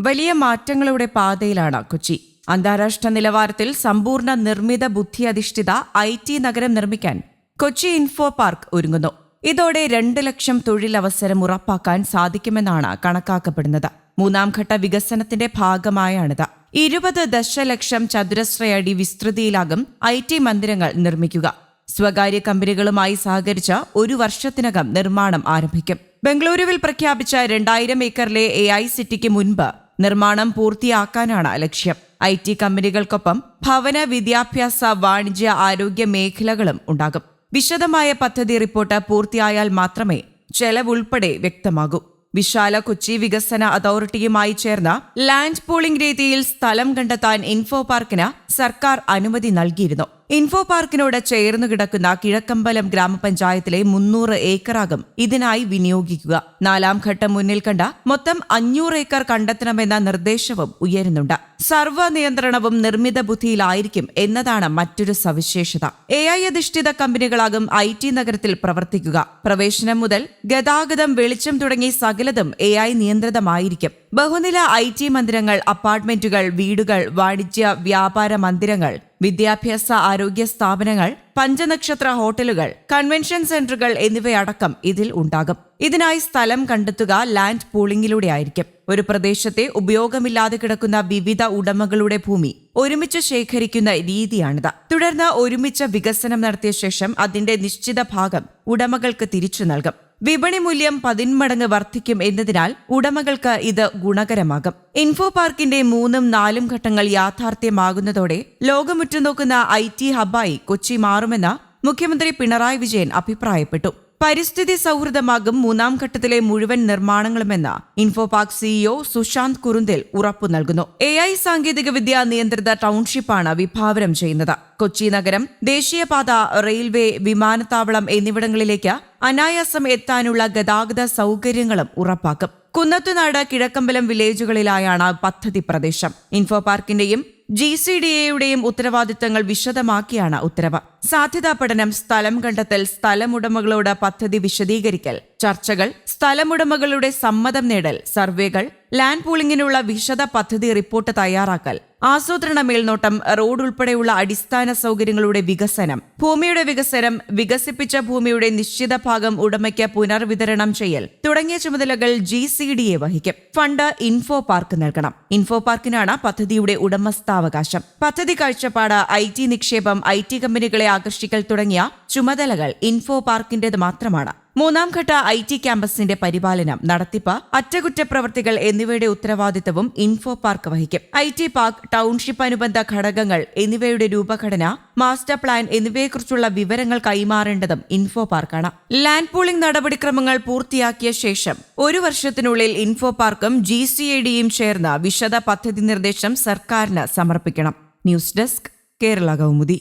വലിയ മാറ്റങ്ങളുടെ പാതയിലാണ് കൊച്ചി. അന്താരാഷ്ട്ര നിലവാരത്തിൽ സമ്പൂർണ നിർമ്മിത ബുദ്ധി അധിഷ്ഠിത ഐ ടി നഗരം നിർമ്മിക്കാൻ കൊച്ചി ഇൻഫോ പാർക്ക് ഒരുങ്ങുന്നു. ഇതോടെ രണ്ട് ലക്ഷം തൊഴിലവസരം ഉറപ്പാക്കാൻ സാധിക്കുമെന്നാണ് കണക്കാക്കപ്പെടുന്നത്. മൂന്നാം ഘട്ട വികസനത്തിന്റെ ഭാഗമായാണിത്. ഇരുപത് ദശലക്ഷം ചതുരശ്രയടി വിസ്തൃതിയിലാകും ഐ ടി മന്ദിരങ്ങൾ നിർമ്മിക്കുക. സ്വകാര്യ കമ്പനികളുമായി സഹകരിച്ച ഒരു വർഷത്തിനകം നിർമ്മാണം ആരംഭിക്കും. ബംഗളൂരുവിൽ പ്രഖ്യാപിച്ച രണ്ടായിരം ഏക്കറിലെ എ ഐ സിറ്റിക്ക് മുൻപ് നിർമ്മാണം പൂർത്തിയാക്കാനാണ് ലക്ഷ്യം. ഐ ടി കമ്പനികൾക്കൊപ്പം ഭവന വിദ്യാഭ്യാസ വാണിജ്യ ആരോഗ്യ മേഖലകളും ഉണ്ടാകും. വിശദമായ പദ്ധതി റിപ്പോർട്ട് പൂർത്തിയായാൽ മാത്രമേ ചെലവുൾപ്പെടെ വ്യക്തമാകൂ. വിശാല കൊച്ചി വികസന അതോറിറ്റിയുമായി ചേർന്ന ലാൻഡ് പോളിംഗ് രീതിയിൽ സ്ഥലം കണ്ടെത്താൻ ഇൻഫോ പാർക്കിന് സർക്കാർ അനുമതി നൽകിയിരുന്നു. ഇൻഫോ പാർക്കിനോട് ചേർന്നു കിടക്കുന്ന കിഴക്കമ്പലം ഗ്രാമപഞ്ചായത്തിലെ മുന്നൂറ് ഏക്കറാകും ഇതിനായി വിനിയോഗിക്കുക. നാലാം ഘട്ടം മുന്നിൽ കണ്ട മൊത്തം അഞ്ഞൂറ് ഏക്കർ കണ്ടെത്തണമെന്ന നിർദ്ദേശവും ഉയരുന്നുണ്ട്. സർവ നിയന്ത്രണവും നിർമ്മിത ബുദ്ധിയിലായിരിക്കും എന്നതാണ് മറ്റൊരു സവിശേഷത. എ ഐ അധിഷ്ഠിത കമ്പനികളാകും ഐ ടി നഗരത്തിൽ പ്രവർത്തിക്കുക. പ്രവേശനം മുതൽ ഗതാഗതം വെളിച്ചം തുടങ്ങി സകലതും എ ഐ നിയന്ത്രിതമായിരിക്കും. ബഹുനില ഐ ടി മന്ദിരങ്ങൾ അപ്പാർട്ട്മെന്റുകൾ വീടുകൾ വാണിജ്യ വ്യാപാര മന്ദിരങ്ങൾ വിദ്യാഭ്യാസ ആരോഗ്യ സ്ഥാപനങ്ങൾ പഞ്ചനക്ഷത്ര ഹോട്ടലുകൾ കൺവെൻഷൻ സെന്ററുകൾ എന്നിവയടക്കം ഇതിൽ ഉണ്ടാകും. ഇതിനായി സ്ഥലം കണ്ടെത്തുക ലാൻഡ് പൂളിംഗിലൂടെ ആയിരിക്കും ഒരു പ്രദേശത്തെ ഉപയോഗമില്ലാതെ കിടക്കുന്ന വിവിധ ഉടമകളുടെ ഭൂമി ഒരുമിച്ച് ശേഖരിക്കുന്ന രീതിയാണിത്. തുടർന്ന് ഒരുമിച്ച് വികസനം നടത്തിയ ശേഷം അതിന്റെ നിശ്ചിത ഭാഗം ഉടമകൾക്ക് തിരിച്ചു നൽകും. വിപണി മൂല്യം പതിന്മടങ്ങ് വർദ്ധിക്കും എന്നതിനാൽ ഉടമകൾക്ക് ഇത് ഗുണകരമാകും. ഇൻഫോ പാർക്കിന്റെ മൂന്നും നാലും ഘട്ടങ്ങൾ യാഥാർത്ഥ്യമാകുന്നതോടെ ലോകമുറ്റുനോക്കുന്ന ഐ ടി ഹബ്ബായി കൊച്ചി മാറുമെന്ന് മുഖ്യമന്ത്രി പിണറായി വിജയൻ അഭിപ്രായപ്പെട്ടു. പരിസ്ഥിതി സൗഹൃദമാകും മൂന്നാം ഘട്ടത്തിലെ മുഴുവൻ നിർമ്മാണങ്ങളുമെന്ന് ഇൻഫോപാക് സിഇഒ സുശാന്ത് കുറുന്തിൽ ഉറപ്പു നൽകുന്നു. എ ഐ സാങ്കേതികവിദ്യ നിയന്ത്രിത ടൗൺഷിപ്പാണ് വിഭാവനം ചെയ്യുന്നത്. കൊച്ചി നഗരം ദേശീയപാത റെയിൽവേ വിമാനത്താവളം എന്നിവിടങ്ങളിലേക്ക് അനായാസം എത്താനുള്ള ഗതാഗത സൗകര്യങ്ങളും ഉറപ്പാക്കും. കുന്നത്തുനാട് കിഴക്കമ്പലം വില്ലേജുകളിലായാണ് പദ്ധതി പ്രദേശം. ഇൻഫോ പാർക്കിന്റെയും ജി സി ഡി എയുടെയും ഉത്തരവാദിത്തങ്ങൾ വിശദമാക്കിയാണ് ഉത്തരവ്. സാധ്യതാ പഠനം സ്ഥലം കണ്ടെത്തൽ സ്ഥലമുടമകളോട് പദ്ധതി വിശദീകരിക്കൽ ചർച്ചകൾ സ്ഥലമുടമകളുടെ സമ്മതം നേടൽ സർവേകൾ ലാൻഡ് പൂളിംഗിനുള്ള വിശദ പദ്ധതി റിപ്പോർട്ട് തയ്യാറാക്കൽ. ആസൂത്രണ മേൽനോട്ടം റോഡ് ഉൾപ്പെടെയുള്ള അടിസ്ഥാന സൗകര്യങ്ങളുടെ വികസനം. ഭൂമിയുടെ വികസനം വികസിപ്പിച്ച ഭൂമിയുടെ നിശ്ചിത ഭാഗം ഉടമയ്ക്ക് പുനർവിതരണം ചെയ്യൽ. തുടങ്ങിയ ചുമതലകൾ ജി സി ഡി എ വഹിക്കും. ഫണ്ട് ഇൻഫോ പാർക്ക് നൽകണം. ഇൻഫോ പാർക്കിനാണ് പദ്ധതിയുടെ ഉടമസ്ഥാവകാശം. പദ്ധതി കാഴ്ചപ്പാട് ഐ ടി നിക്ഷേപം ഐ ടി കമ്പനികളെ ആകർഷിക്കൽ തുടങ്ങിയ ചുമതലകൾ ഇൻഫോ പാർക്കിന്റേത് മാത്രമാണ്. മൂന്നാം ഘട്ട ഐ ടി ക്യാമ്പസിന്റെ പരിപാലനം നടത്തിപ്പ് അറ്റകുറ്റപ്രവർത്തികൾ എന്നിവയുടെ ഉത്തരവാദിത്തവും ഇൻഫോ പാർക്ക് വഹിക്കും. ഐ ടി പാർക്ക് ടൗൺഷിപ്പ് അനുബന്ധ ഘടകങ്ങൾ എന്നിവയുടെ രൂപഘടന മാസ്റ്റർ പ്ലാൻ എന്നിവയെക്കുറിച്ചുള്ള വിവരങ്ങൾ കൈമാറേണ്ടതും ഇൻഫോ പാർക്കാണ്. ലാൻഡ് പൂളിംഗ് നടപടിക്രമങ്ങൾ പൂർത്തിയാക്കിയ ശേഷം ഒരു വർഷത്തിനുള്ളിൽ ഇൻഫോ പാർക്കും ജി സി എ ഡിയും ചേർന്ന് വിശദ പദ്ധതി നിർദ്ദേശം സർക്കാരിന് സമർപ്പിക്കണം. News desk Kerala Kaumudi.